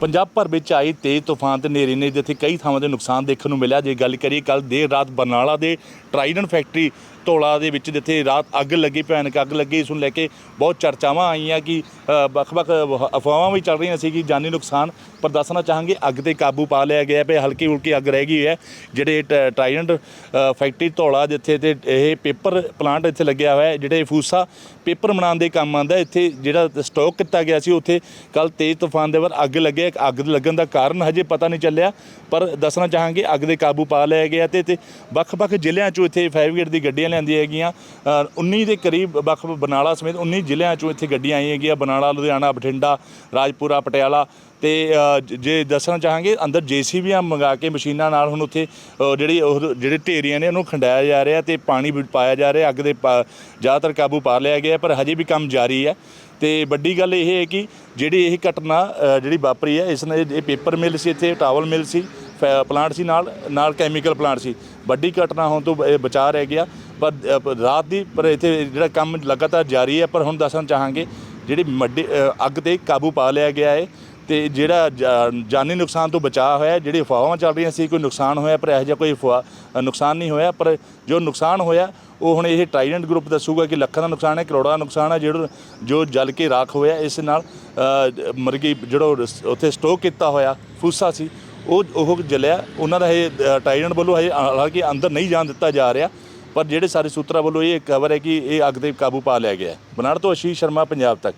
ਪੰਜਾਬ ਭਰ ਵਿੱਚ ਆਈ ਤੇਜ਼ ਤੂਫਾਨ ਤੇ ਹਨੇਰੀ ਨੇ ਜਿੱਥੇ ਕਈ ਥਾਵਾਂ ਤੇ ਨੁਕਸਾਨ ਦੇਖਣ ਨੂੰ ਮਿਲਿਆ। ਜੇ ਗੱਲ ਕਰੀਏ ਕੱਲ ਦੇਰ ਰਾਤ ਬਰਨਾਲਾ ਦੇ ਟਰਾਈਡਨ ਫੈਕਟਰੀ ਧੌਲਾ ਦੇ ਵਿੱਚ ਜਿੱਥੇ ਰਾਤ ਅੱਗ ਲੱਗੀ, ਭਿਆਨਕ ਅੱਗ ਲੱਗੀ, ਇਸ ਨੂੰ ਲੈ ਕੇ ਬਹੁਤ ਚਰਚਾਵਾਂ ਆਈਆਂ ਕਿ ਵੱਖ-ਵੱਖ ਅਫਵਾਹਾਂ ਵੀ ਚੱਲ ਰਹੀਆਂ ਸੀ ਕਿ ਜਾਨੀ ਨੁਕਸਾਨ। ਪਰ ਦੱਸਣਾ ਚਾਹਾਂਗੇ, ਅੱਗ ਤੇ ਕਾਬੂ ਪਾ ਲਿਆ ਗਿਆ ਹੈ ਹਲਕੀ ਹੁਲਕੀ ਅੱਗ ਰਹਿ ਗਈ ਹੈ। ਜਿਹੜੇ ਟ- ਟਰਾਈਡੈਂਟ ਫੈਕਟਰੀ ਧੌਲਾ ਜਿੱਥੇ ਤੇ ਇਹ ਪੇਪਰ ਪਲਾਂਟ ਇੱਥੇ ਲੱਗਿਆ ਹੋਇਆ ਹੈ, ਜਿਹੜੇ ਫੂਸਾ ਪੇਪਰ ਬਣਾਉਣ ਦੇ ਕੰਮ ਆਉਂਦਾ ਇੱਥੇ ਜਿਹੜਾ ਸਟਾਕ ਕੀਤਾ ਗਿਆ ਸੀ, ਉੱਥੇ ਕੱਲ ਤੇਜ਼ ਤੂਫਾਨ ਦੇ ਬਾਅਦ ਅੱਗ ਲੱਗੇ ਇੱਕ ਅੱਗ ਲੱਗਣ ਦਾ ਕਾਰਨ ਹਜੇ ਪਤਾ ਨਹੀਂ ਚੱਲਿਆ ਪਰ ਦੱਸਣਾ ਚਾਹਾਂਗੇ ਅੱਗ ਦੇ ਕਾਬੂ ਪਾ ਲਿਆ ਗਿਆ ਤੇ ਤੇ ਵੱਖ-ਵੱਖ ਜ਼ਿਲ੍ਹਿਆਂ ਚੋਂ ਇੱਥੇ ਫਾਇਰ ਬ੍ਰਿਗੇਡ ਦੀ ਗੱਡੀਆਂ ਲਿਆਂਦੀਆਂ ਹੈਗੀਆਂ। ਅ, 19 ਦੇ ਕਰੀਬ ਵੱਖ ਬਨਾਲਾ ਸਮੇਤ 19 ਜ਼ਿਲ੍ਹਿਆਂ ਚੋਂ ਇੱਥੇ ਗੱਡੀਆਂ ਆਈਆਂ ਹੈਗੀਆਂ। ਬਨਾਲਾ ਲੁਧਿਆਣਾ ਬਠਿੰਡਾ ਰਾਜਪੁਰਾ ਪਟਿਆਲਾ। ਤੇ ਜੇ ਦੱਸਣਾ ਚਾਹਾਂਗੇ, ਅੰਦਰ ਜੀਸੀਬੀਆਂ ਮੰਗਾ ਕੇ ਮਸ਼ੀਨਾਂ ਨਾਲ ਹੁਣ ਉੱਥੇ ਜਿਹੜੀ ਉਹ ਜਿਹੜੇ ਢੇਰੀਆਂ ਨੇ ਉਹਨੂੰ ਖੰਡਾਇਆ ਜਾ ਰਿਹਾ ਤੇ ਪਾਣੀ ਵੀ ਪਾਇਆ ਜਾ ਰਿਹਾ, ਅੱਗ ਦੇ ਪਾ- ਜ਼ਿਆਦਾਤਰ ਕਾਬੂ ਪਾ ਲਿਆ ਗਿਆ, ਪਰ ਹਜੇ ਵੀ ਕੰਮ ਜਾਰੀ ਹੈ। ਤੇ ਵੱਡੀ ਗੱਲ ਇਹ ਹੈ ਕਿ ਜਿਹੜੀ ਇਹ ਘਟਨਾ ਜਿਹੜੀ ਵਾਪਰੀ ਹੈ, ਇਸ ਨੇ ਇਹ ਪੇਪਰ ਮਿਲ ਸੀ ਇੱਥੇ, ਟਾਵਲ ਮਿਲ ਸੀ, ਫੈ- ਪਲਾਂਟ ਸੀ ਨਾਲ ਨਾਲ ਕੈਮੀਕਲ ਪਲਾਂਟ ਸੀ। ਵੱਡੀ ਘਟਨਾ ਹੋਣ ਤੋਂ ਇਹ ਬਚਾ ਰਹਿ ਗਿਆ, ਪਰ ਰਾਤ ਦੀ, ਪਰ ਇੱਥੇ ਜਿਹੜਾ ਕੰਮ ਲਗਾਤਾਰ ਜਾਰੀ ਹੈ, ਪਰ ਹੁਣ ਦੱਸਣਾ ਚਾਹਾਂਗੇ, ਜਿਹੜੀ ਵੱਡੀ ਅੱਗ ਤੇ ਕਾਬੂ ਪਾ ਲਿਆ ਗਿਆ ਹੈ ਤੇ ਜਿਹੜਾ ਜਾ- ਜਾਨੀ ਨੁਕਸਾਨ ਤੋਂ ਬਚਾਅ ਹੋਇਆ ਜਿਹੜੀ ਅਫਵਾਹਾਂ ਚੱਲ ਰਹੀਆਂ ਸੀ ਕੋਈ ਨੁਕਸਾਨ ਹੋਇਆ ਪਰ ਇਹੋ ਜਿਹਾ ਕੋਈ ਅਫਵਾਹ ਨੁਕਸਾਨ ਨਹੀਂ ਹੋਇਆ ਪਰ ਜੋ ਨੁਕਸਾਨ ਹੋਇਆ ਉਹ ਹੁਣ ਇਹ ਟ੍ਰਾਈਡੈਂਟ ਗਰੁੱਪ ਦੱਸੂਗਾ ਕਿ ਲੱਖਾਂ ਦਾ ਨੁਕਸਾਨ ਹੈ ਕਰੋੜਾਂ ਦਾ ਨੁਕਸਾਨ ਹੈ ਜਿਹੜਾ ਜੋ ਜਲ ਕੇ ਰਾਖ ਹੋਇਆ ਇਸ ਨਾਲ ਅ, ਮਰਗੀ ਜਿਹੜਾ ਉੱਥੇ ਸਟੋਕ ਕੀਤਾ ਹੋਇਆ ਫੂਸਾ ਸੀ ਉਹ ਉਹ ਜਲਿਆ ਉਹਨਾਂ ਦਾ ਇਹ ਅ, ਟ੍ਰਾਈਡੈਂਟ ਵੱਲੋਂ ਹਜੇ ਹਾਲਾਂਕਿ ਅੰਦਰ ਨਹੀਂ ਜਾਣ ਦਿੱਤਾ ਜਾ ਰਿਹਾ ਪਰ ਜਿਹੜੇ ਸਾਰੇ ਸੂਤਰਾਂ ਵੱਲੋਂ ਇਹ ਖਬਰ ਹੈ ਕਿ ਇਹ ਅੱਗ ਤੇ ਕਾਬੂ ਪਾ ਲਿਆ ਗਿਆ ਹੈ। ਬਨਾੜ ਤੋਂ ਅਸ਼ੀਸ਼ ਸ਼ਰਮਾ ਪੰਜਾਬ ਤੱਕ।